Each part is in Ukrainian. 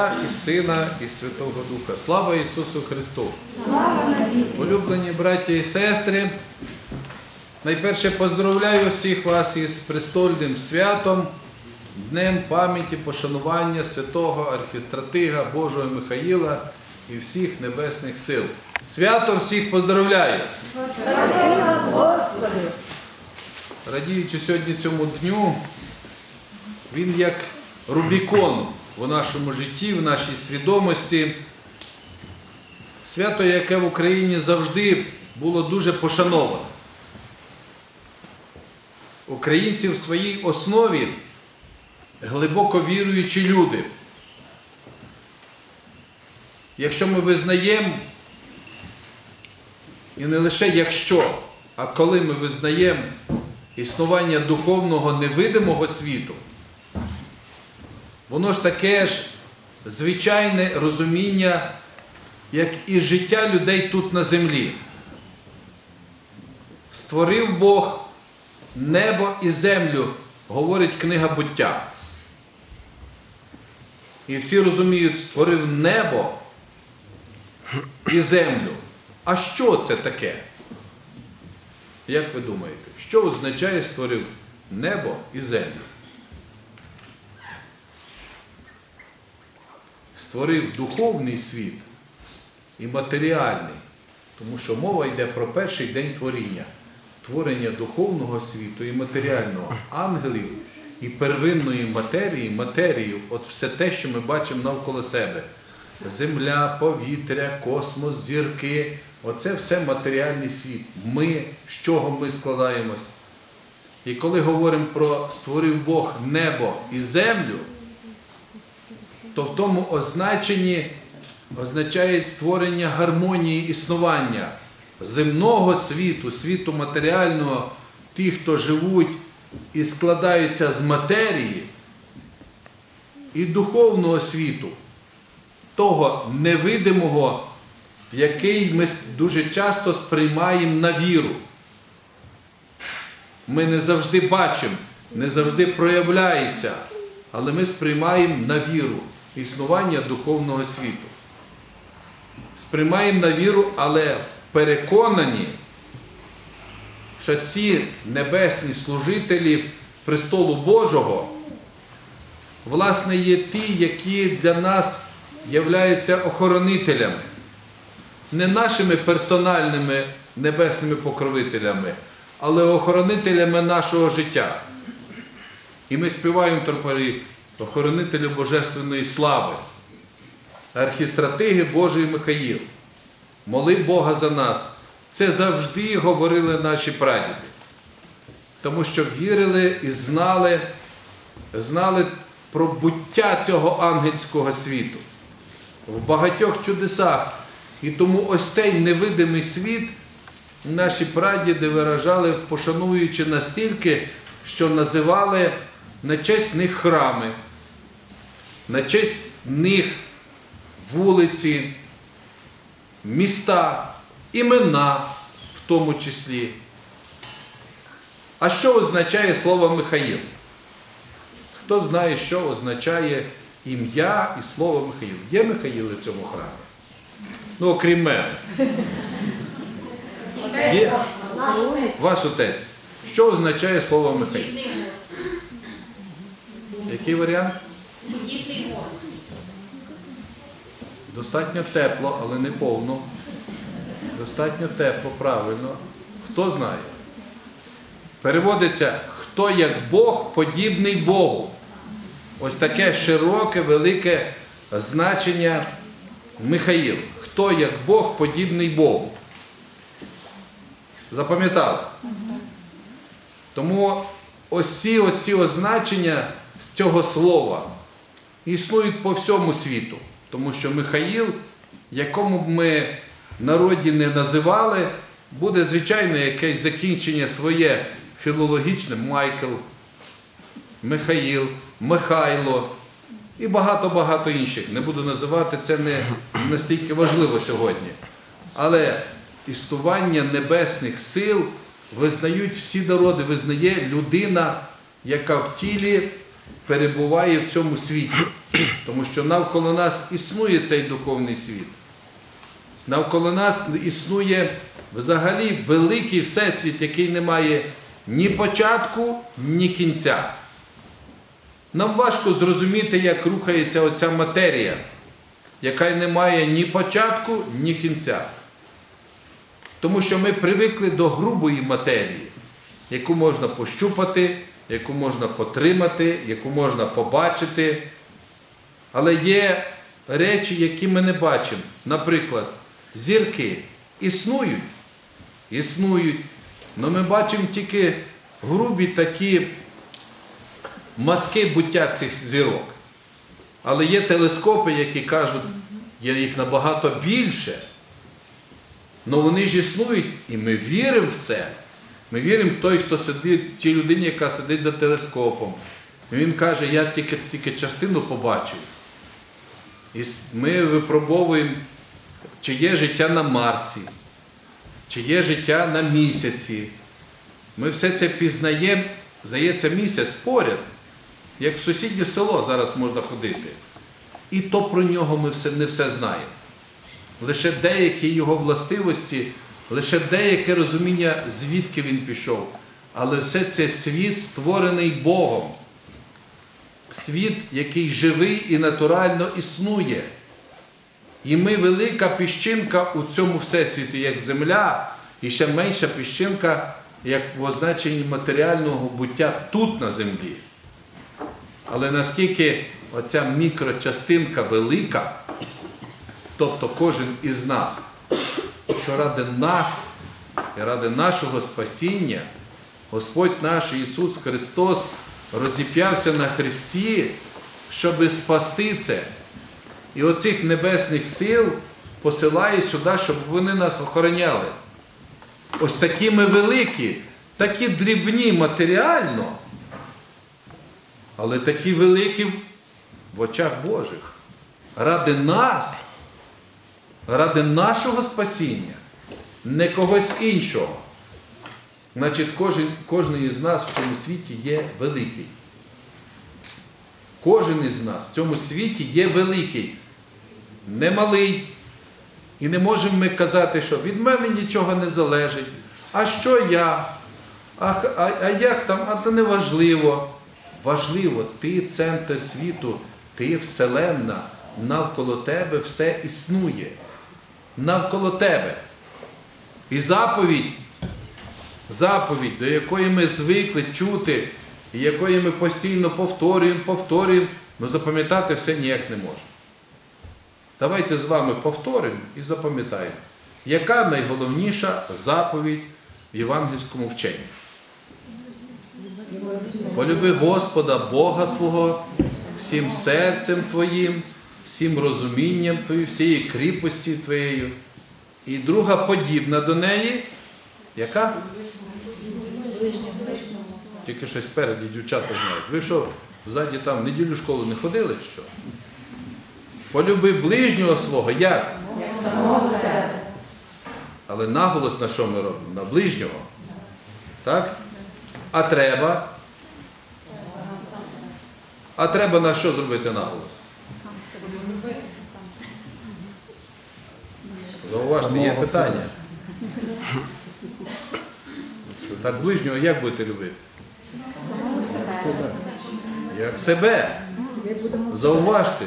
Отця і Сина, і Святого Духа. Слава Ісусу Христу! Улюблені браті і сестри, найперше поздравляю всіх вас із престольним святом, Днем пам'яті, пошанування святого архістратига Божого Михаїла і всіх небесних сил. Свято всіх поздравляю! Радіючи сьогодні цьому дню, він як Рубікон у нашому житті, в нашій свідомості. Свято, яке в Україні завжди було дуже пошановане. Українці в своїй основі глибоко віруючі люди. Якщо ми визнаємо, і не лише якщо, а коли ми визнаємо існування духовного невидимого світу, воно ж таке ж звичайне розуміння, як і життя людей тут на землі. Створив Бог небо і землю, говорить книга буття. І всі розуміють, створив небо і землю. А що це таке? Як ви думаєте, що означає створив небо і землю? Створив духовний світ і матеріальний, тому що мова йде про перший день творіння, творення духовного світу і матеріального, ангелів і первинної матерії, матерію, от все те, що ми бачимо навколо себе. Земля, повітря, космос, зірки оце все матеріальний світ. Ми, з чого ми складаємось. І коли говоримо про створив Бог небо і землю, то в тому означенні означає створення гармонії існування земного світу, світу матеріального, ті, хто живуть і складаються з матерії, і духовного світу, того невидимого, який ми дуже часто сприймаємо на віру. Ми не завжди бачимо, не завжди проявляється, але ми сприймаємо на віру існування духовного світу. Сприймаємо на віру, але переконані, що ці небесні служителі престолу Божого, власне, є ті, які для нас являються охоронителями, не нашими персональними небесними покровителями, але охоронителями нашого життя. І ми співаємо тропарі охоронителю Божественної слави, архістратиги Божий Михаїл. Моли Бога за нас. Це завжди говорили наші прадіди. Тому що вірили і знали, знали про буття цього ангельського світу в багатьох чудесах. І тому ось цей невидимий світ наші прадіди виражали, пошануючи настільки, що називали на честь них храми, на честь них вулиці, міста, імена в тому числі. А що означає слово Михаїл? Хто знає, що означає ім'я і слово Михаїл? Є Михаїл у цьому храмі? Ну, окрім мене. Є ваш отець. Що означає слово Михаїл? Який варіант? Достатньо тепло, але не повно. Достатньо тепло, правильно. Хто знає? Переводиться, хто як Бог подібний Богу. Ось таке широке, велике значення Михаїл. Хто як Бог подібний Богу. Запам'ятали? Тому ось ці означення цього слова існують по всьому світу. Тому що Михаїл, якому б ми народі не називали, буде, звичайно, якесь закінчення своє філологічне Майкл, Михаїл, Михайло і багато-багато інших. Не буду називати, це не настільки важливо сьогодні. Але існування небесних сил визнають всі народи, визнає людина, яка в тілі перебуває в цьому світі. Тому що навколо нас існує цей духовний світ. Навколо нас існує взагалі великий всесвіт, який не має ні початку, ні кінця. Нам важко зрозуміти, як рухається оця матерія, яка не має ні початку, ні кінця. Тому що ми привикли до грубої матерії, яку можна пощупати, яку можна потримати, яку можна побачити. Але є речі, які ми не бачимо. Наприклад, зірки існують, існують, але ми бачимо тільки грубі такі маски буття цих зірок. Але є телескопи, які кажуть, є їх набагато більше. Але вони ж існують, і ми віримо в це. Ми віримо в той, хто сидить, тій людині, яка сидить за телескопом. Він каже, я тільки, тільки частину побачив. І ми випробовуємо, чи є життя на Марсі, чи є життя на місяці. Ми все це пізнаємо, здається, місяць поряд, як в сусіднє село зараз можна ходити. І то про нього ми все, не все знаємо. Лише деякі його властивості, лише деяке розуміння, звідки він пішов. Але все це світ створений Богом. Світ, який живий і натурально існує. І ми велика піщинка у цьому всесвіті, як земля, і ще менша піщинка, як в означенні матеріального буття тут на землі. Але наскільки оця мікрочастинка велика, тобто кожен із нас, що ради нас і ради нашого спасіння Господь наш Ісус Христос розіп'явся на Христі, щоб спасти це. І оцих небесних сил посилає сюди, щоб вони нас охороняли. Ось такі ми великі, такі дрібні матеріально, але такі великі в очах Божих. Ради нас, ради нашого спасіння, не когось іншого. Значить, кожен, кожен із нас в цьому світі є великий. Кожен із нас в цьому світі є великий, не малий. І не можемо ми казати, що від мене нічого не залежить. А що я? А, а, а як там? А то не важливо. Важливо, ти центр світу, ти вселенна, навколо тебе все існує. Навколо тебе. І заповідь, заповідь, до якої ми звикли чути, і якої ми постійно повторюємо, повторюємо, але запам'ятати все ніяк не можемо. Давайте з вами повторимо і запам'ятаємо, яка найголовніша заповідь в євангельському вченні. Полюби Господа Бога Твого всім серцем Твоїм, всім розумінням Твоїм, всією кріпості Твоєю. І друга подібна до неї, яка? Тільки щось спереді дівчата знають. Ви що, ззаді там в неділю в школу не ходили що? Полюби ближнього свого як? Але наголос на що ми робимо? На ближнього. Так? А треба? А треба на що зробити наголос? Зауважте, є питання. Так ближнього як будете любити? Себе. Як себе. Зауважте.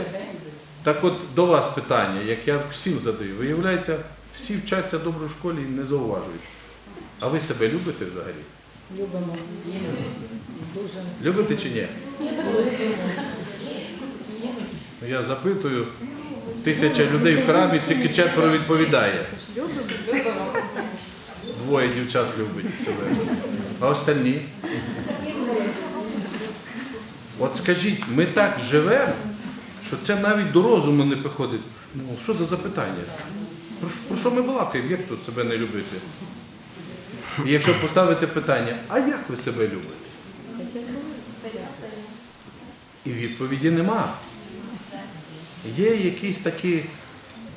Так от до вас питання, як я всім задаю. Виявляється, всі вчаться добре в школі і не зауважують. А ви себе любите взагалі? Любимо. Дуже. Любите чи ні? Ну, Я запитую, тисяча людей в храмі, тільки четверо відповідає. Двоє дівчат любить себе. А остальні? От скажіть, ми так живемо, що це навіть до розуму не приходить. Ну, що за запитання? Про, про що ми балакаємо? Як тут себе не любити? І якщо поставити питання, а як ви себе любите? І відповіді нема. Є якісь такі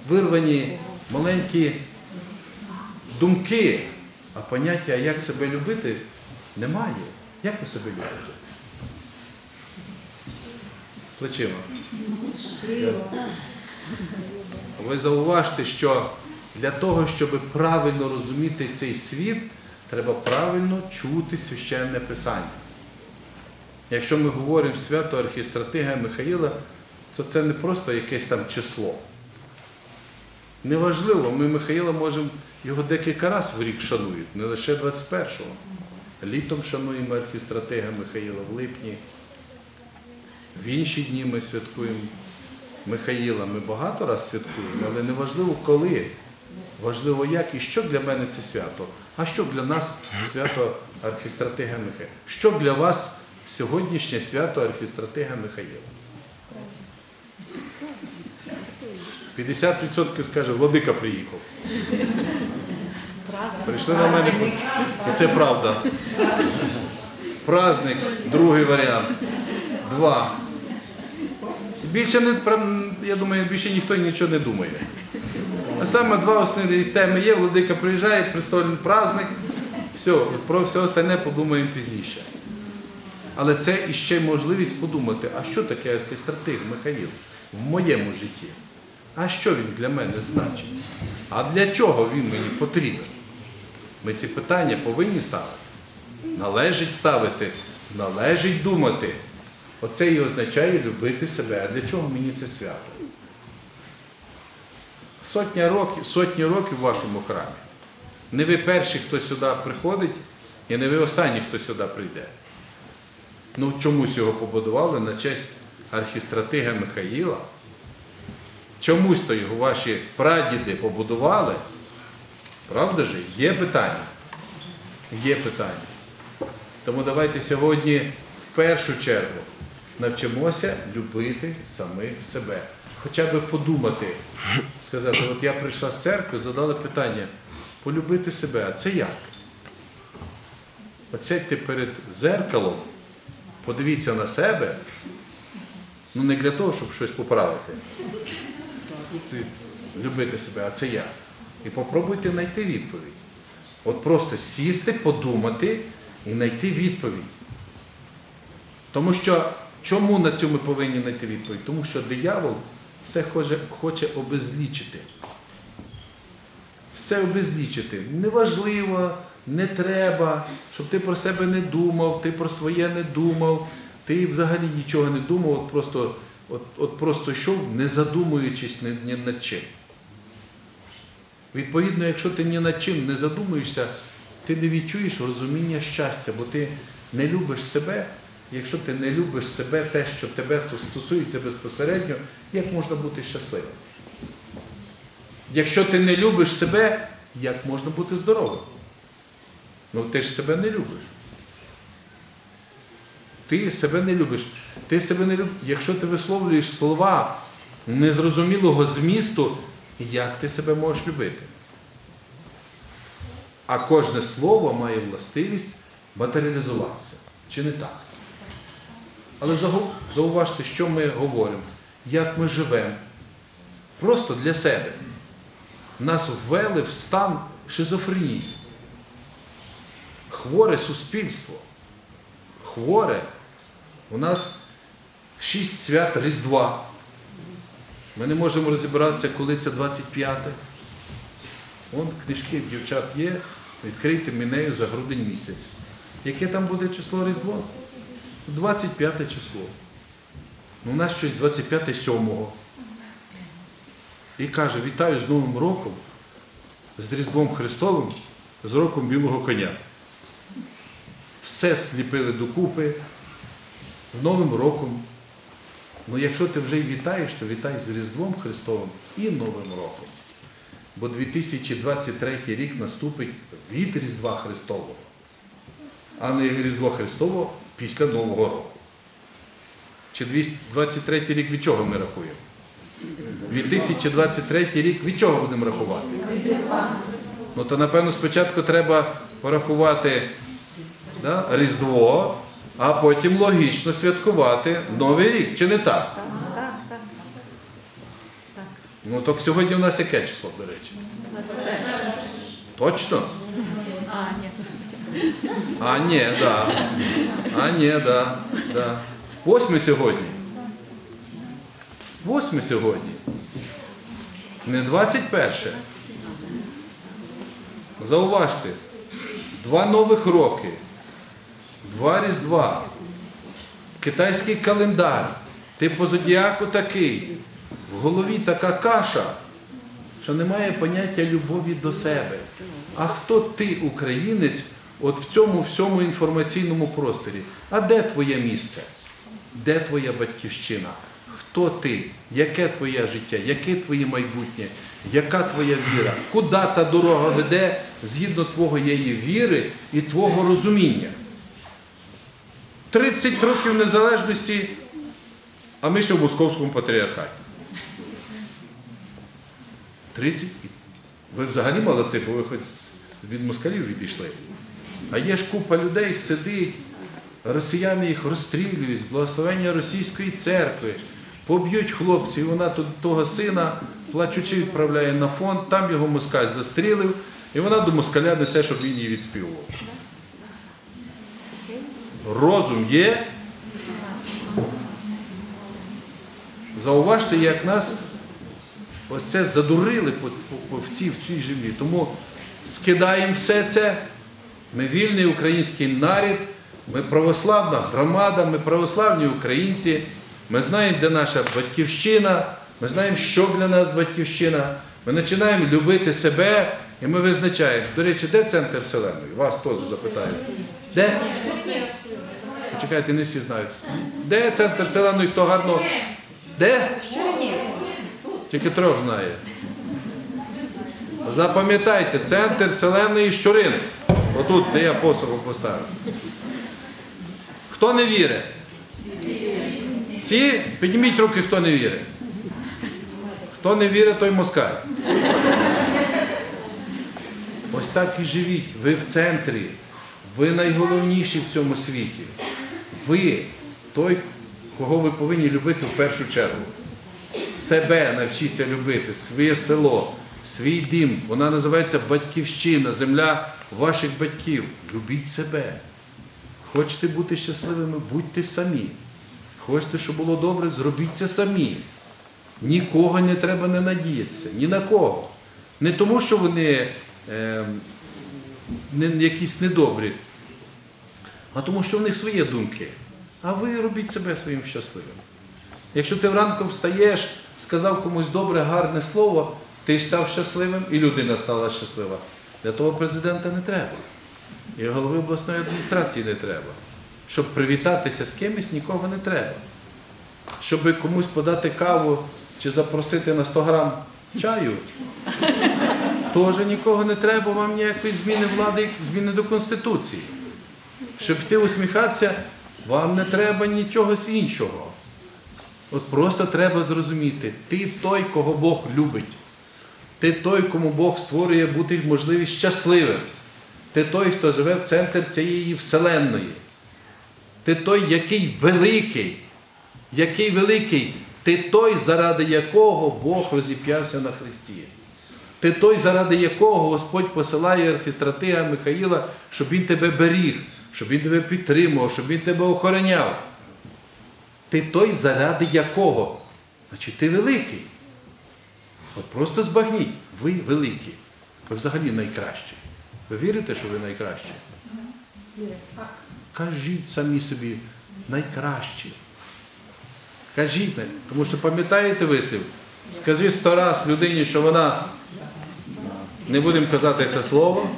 вирвані маленькі думки, а поняття, як себе любити, немає. Як ви себе любите? Плечима. Ви зауважте, що для того, щоб правильно розуміти цей світ, треба правильно чути священне писання. Якщо ми говоримо свято архістратига Михаїла, то це не просто якесь там число. Неважливо, ми Михаїла можемо його декілька разів в рік шанують, не лише 21-го. Літом шануємо архістратига Михаїла в липні. В інші дні ми святкуємо Михаїла. Ми багато раз святкуємо, але не важливо коли. Важливо як і що для мене це свято. А що для нас свято архістратига Михаїла? Що для вас сьогоднішнє свято архістратига Михаїла? 50% скаже, Владика приїхав. Прийшли на мене. І це правда. Праздник, другий варіант. Два. Більше не я думаю, більше ніхто нічого не думає. А саме два основні теми є. Владика приїжджає, представлений праздник. Все, про все остальне подумаємо пізніше. Але це іще можливість подумати, а що таке архістратиг Михаїл в моєму житті? А що він для мене значить? А для чого він мені потрібен? Ми ці питання повинні ставити. Належить ставити, належить думати. Оце і означає любити себе. А для чого мені це свято? Сотня років, сотні років в вашому храмі. Не ви перші, хто сюди приходить, і не ви останні, хто сюди прийде. Ну чомусь його побудували на честь архістратига Михаїла. Чомусь то його ваші прадіди побудували. Правда ж? Є питання. Є питання. Тому давайте сьогодні в першу чергу навчимося любити самих себе. Хоча б подумати, сказати, от я прийшла з церкви, задали питання, полюбити себе, а це як? Оцядьте перед зеркалом, подивіться на себе, ну не для того, щоб щось поправити. Ти любити себе, а це як? І попробуйте знайти відповідь. От просто сісти, подумати і знайти відповідь. Тому що чому на ми повинні знайти відповідь? Тому що диявол все хоче, хоче обезлічити. Все обезлічити. Неважливо, не треба, щоб ти про себе не думав, ти про своє не думав, ти взагалі нічого не думав, от просто, от, от просто йшов, не задумуючись ні, ні над чим. Відповідно, якщо ти ні над чим не задумуєшся, ти не відчуєш розуміння щастя, бо ти не любиш себе. Якщо ти не любиш себе, те, що тебе то стосується безпосередньо, як можна бути щасливим? Якщо ти не любиш себе, як можна бути здоровим? Ну ти ж себе не любиш. Ти себе не любиш. Ти себе не любиш. Якщо ти висловлюєш слова незрозумілого змісту, як ти себе можеш любити? А кожне слово має властивість матеріалізуватися. Чи не так? Але зауважте, що ми говоримо, як ми живемо. Просто для себе. Нас ввели в стан шизофренії. Хворе суспільство. Хворе. У нас шість свят Різдва. Ми не можемо розібратися, коли це 25-те. Вон книжки дівчат є, відкрийте мінею за грудень місяць. Яке там буде число Різдво? 25 число. Ну, у нас щось 25 7 І каже, вітаю з Новим роком, з Різдвом Христовим, з роком білого коня. Все сліпили докупи, з Новим роком. Ну, якщо ти вже й вітаєш, то вітай з Різдвом Христовим і Новим роком. Бо 2023 рік наступить від Різдва Христового, а не Різдво Христово після Нового року. Чи 223 рік від чого ми рахуємо? 2023 рік від чого будемо рахувати? Ну то напевно спочатку треба порахувати да, Різдво, а потім логічно святкувати Новий рік. Чи не так? Так, так. так. Ну так сьогодні у нас яке число, до речі? Точно? А, ні. А, ні, да. А, ні, да. да. Восьме сьогодні. Восьме сьогодні. Не 21. Зауважте, два нових роки, два різдва, китайський календар, ти по зодіаку такий, в голові така каша, що немає поняття любові до себе. А хто ти, українець, от в цьому всьому інформаційному просторі? А де твоє місце? Де твоя батьківщина? Хто ти? Яке твоє життя? Яке твоє майбутнє? Яка твоя віра? Куди та дорога веде згідно твоєї віри і твого розуміння? 30 років незалежності, а ми ще в московському патріархаті. 30? Ви взагалі молодці, бо ви хоч від москалів відійшли. А є ж купа людей, сидить, росіяни їх розстрілюють з благословення російської церкви, поб'ють хлопців, і вона того сина, плачучи, відправляє на фонд, там його москаль застрілив, і вона до москаля несе, щоб він її відспівував. Розум є. Зауважте, як нас ось це задурили в цій, в цій землі. Тому скидаємо все це. Ми вільний український народ, ми православна громада, ми православні українці. Ми знаємо, де наша батьківщина, ми знаємо, що для нас батьківщина. Ми починаємо любити себе і ми визначаємо. До речі, де центр Вселеної? Вас теж запитаю. Де? Почекайте, не всі знають. Де центр Вселеної, хто гарно? Де? Тільки трьох знає. Запам'ятайте, центр Вселеної Щурин. Отут, де я посуху поставив. Хто не вірить? Всі? Підніміть руки, хто не вірить. Хто не вірить, той москаль. Ось так і живіть. Ви в центрі. Ви найголовніші в цьому світі. Ви той, кого ви повинні любити в першу чергу. Себе навчіться любити, своє село, свій дім. Вона називається батьківщина, земля ваших батьків. Любіть себе. Хочете бути щасливими, будьте самі. Хочете, щоб було добре, зробіть це самі. Нікого не треба не надіятися, ні на кого. Не тому, що вони е, не, якісь недобрі, а тому, що в них свої думки. А ви робіть себе своїм щасливим. Якщо ти вранку встаєш, сказав комусь добре, гарне слово, ти став щасливим і людина стала щаслива. Для того президента не треба. І голови обласної адміністрації не треба. Щоб привітатися з кимось, нікого не треба. Щоб комусь подати каву чи запросити на 100 грам чаю, теж нікого не треба, вам ніякої зміни влади, зміни до Конституції. Щоб ти усміхатися, вам не треба нічого іншого. От просто треба зрозуміти, ти той, кого Бог любить. Ти той, кому Бог створює бути можливість щасливим. Ти той, хто живе в центрі цієї вселенної. Ти той, який великий, який великий, ти той, заради якого Бог розіп'явся на Христі. Ти той, заради якого Господь посилає архістратига Михаїла, щоб він тебе беріг, щоб він тебе підтримував, щоб він тебе охороняв. Ти той, заради якого. Значить, ти великий. От просто збагніть, ви великі. Ви взагалі найкращі. Ви вірите, що ви найкращі? Кажіть самі собі найкращі. Кажіть, тому що пам'ятаєте вислів? Скажи сто раз людині, що вона, не будемо казати це слово,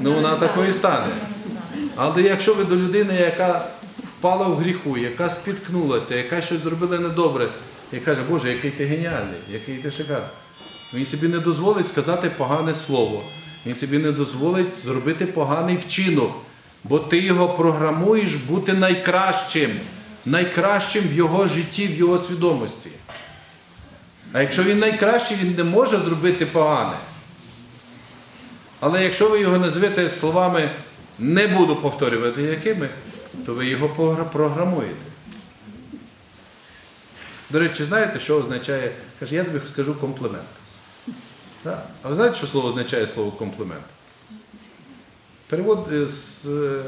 ну вона такою стане. Але якщо ви до людини, яка впала в гріху, яка спіткнулася, яка щось зробила недобре, і каже, Боже, який ти геніальний, який ти шикарний. Він собі не дозволить сказати погане слово. Він собі не дозволить зробити поганий вчинок, бо ти його програмуєш бути найкращим, найкращим в його житті, в його свідомості. А якщо він найкращий, він не може зробити погане. Але якщо ви його назвете словами не буду повторювати якими, то ви його програмуєте. До речі, знаєте, що означає? Каже, я тобі скажу комплімент. А ви знаєте, що слово означає слово комплімент? Перевод е, з е,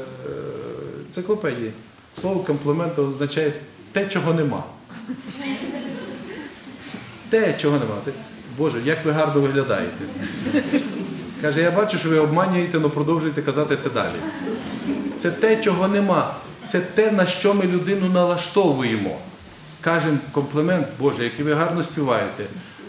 енциклопедії. Слово комплімент означає те, чого нема. те, чого нема. Боже, як ви гарно виглядаєте. Каже, я бачу, що ви обманюєте, але продовжуєте казати це далі. Це те, чого нема. Це те, на що ми людину налаштовуємо. Кажемо комплімент, Боже, який ви гарно співаєте,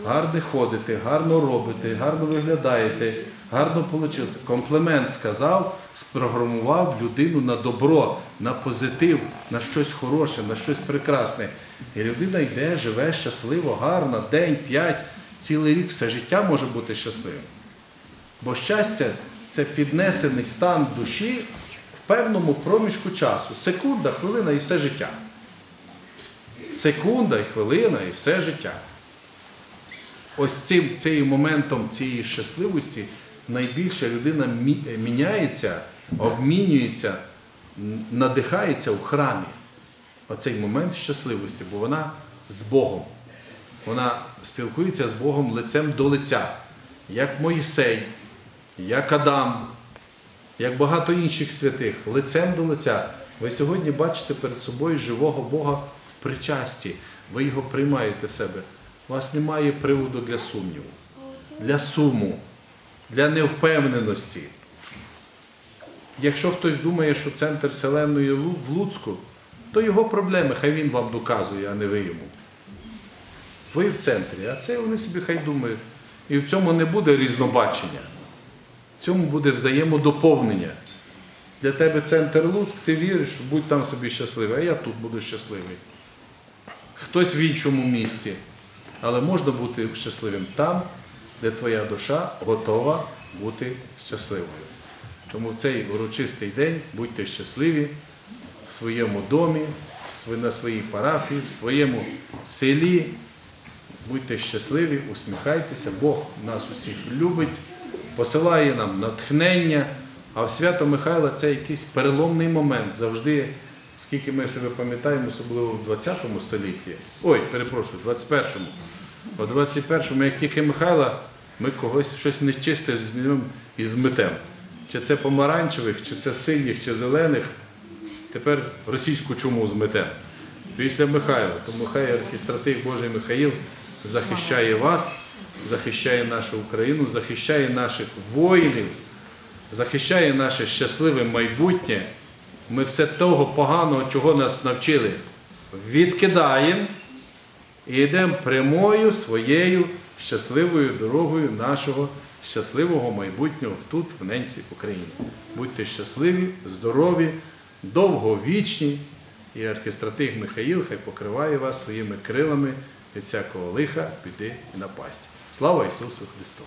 гарно ходите, гарно робите, гарно виглядаєте, гарно вийшло. Комплімент сказав, спрограмував людину на добро, на позитив, на щось хороше, на щось прекрасне. І людина йде, живе щасливо, гарно, день, п'ять, цілий рік, все життя може бути щасливим. Бо щастя це піднесений стан душі в певному проміжку часу. Секунда, хвилина і все життя. Секунда і хвилина і все життя. Ось цим, цим моментом цієї щасливості найбільше людина мі- міняється, обмінюється, надихається у храмі. Оцей момент щасливості, бо вона з Богом. Вона спілкується з Богом лицем до лиця, як Моїсей, як Адам, як багато інших святих, лицем до лиця. Ви сьогодні бачите перед собою живого Бога в причасті. Ви його приймаєте в себе. У вас немає приводу для сумніву, для суму, для невпевненості. Якщо хтось думає, що центр Вселенної в Луцьку, то його проблеми, хай він вам доказує, а не ви йому. Ви в центрі, а це вони собі хай думають. І в цьому не буде різнобачення. В цьому буде взаємодоповнення. Для тебе центр Луцьк, ти віриш, будь там собі щасливий, а я тут буду щасливий. Хтось в іншому місті. Але можна бути щасливим там, де твоя душа готова бути щасливою. Тому в цей урочистий день будьте щасливі в своєму домі, на своїй парафії, в своєму селі. Будьте щасливі, усміхайтеся, Бог нас усіх любить, посилає нам натхнення. А в свято Михайла це якийсь переломний момент. Завжди, скільки ми себе пам'ятаємо, особливо в 20 столітті, ой, перепрошую, в 21-му. У 21-му, як тільки Михайла, ми когось щось нечисте змінимо і зметемо. Чи це помаранчевих, чи це синіх, чи зелених. Тепер російську чуму зметемо. Після Михайла. Тому хай архістратик Божий Михаїл захищає вас, захищає нашу Україну, захищає наших воїнів, захищає наше щасливе майбутнє. Ми все того поганого, чого нас навчили, відкидаємо і йдемо прямою своєю щасливою дорогою нашого щасливого майбутнього тут, в ненці України. Будьте щасливі, здорові, довговічні. І архістратиг Михаїл хай покриває вас своїми крилами від всякого лиха, біди і напасті. Слава Ісусу Христу!